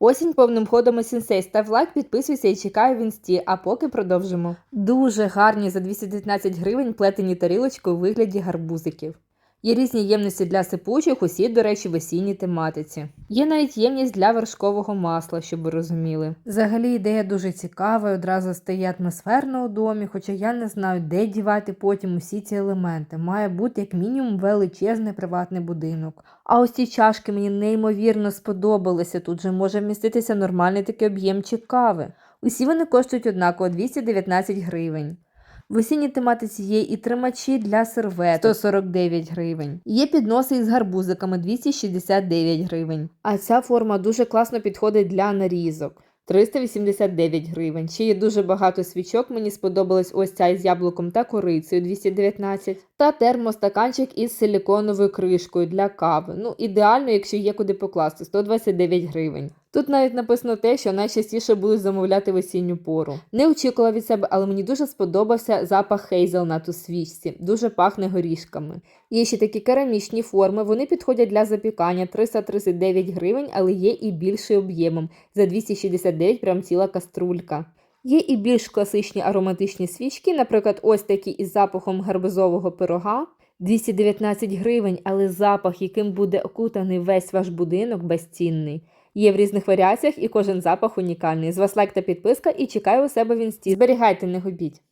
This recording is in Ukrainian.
Осінь повним ходом сінсей. Став лайк, підписуйся і чекаю в інсті, а поки продовжимо. Дуже гарні за 219 гривень плетені тарілочки у вигляді гарбузиків. Є різні ємності для сипучих, усі, до речі, в осінній тематиці. Є навіть ємність для вершкового масла, щоб ви розуміли. Взагалі ідея дуже цікава, і одразу стає атмосферно у домі, хоча я не знаю, де дівати потім усі ці елементи. Має бути як мінімум величезний приватний будинок. А ось ці чашки мені неймовірно сподобалися. Тут же може вміститися нормальний такий об'ємчик кави. Усі вони коштують однаково 219 гривень. В осінній тематиці є і тримачі для серветок 149 гривень. Є підноси із гарбузиками 269 гривень. А ця форма дуже класно підходить для нарізок. 389 гривень. Ще є дуже багато свічок. Мені сподобалась ось ця із яблуком та корицею 219. Та термостаканчик із силіконовою кришкою для кави. Ну, ідеально, якщо є куди покласти 129 гривень. Тут навіть написано те, що найчастіше будуть замовляти в осінню пору. Не очікувала від себе, але мені дуже сподобався запах хейзелнат у свічці. Дуже пахне горішками. Є ще такі керамічні форми, вони підходять для запікання 339 гривень, але є і більший об'ємом. За 269 прям ціла каструлька. Є і більш класичні ароматичні свічки, наприклад, ось такі із запахом гарбузового пирога. 219 гривень, але запах, яким буде окутаний весь ваш будинок, безцінний. Є в різних варіаціях і кожен запах унікальний. З вас лайк та підписка і чекаю у себе в інсті. Зберігайте, не губіть.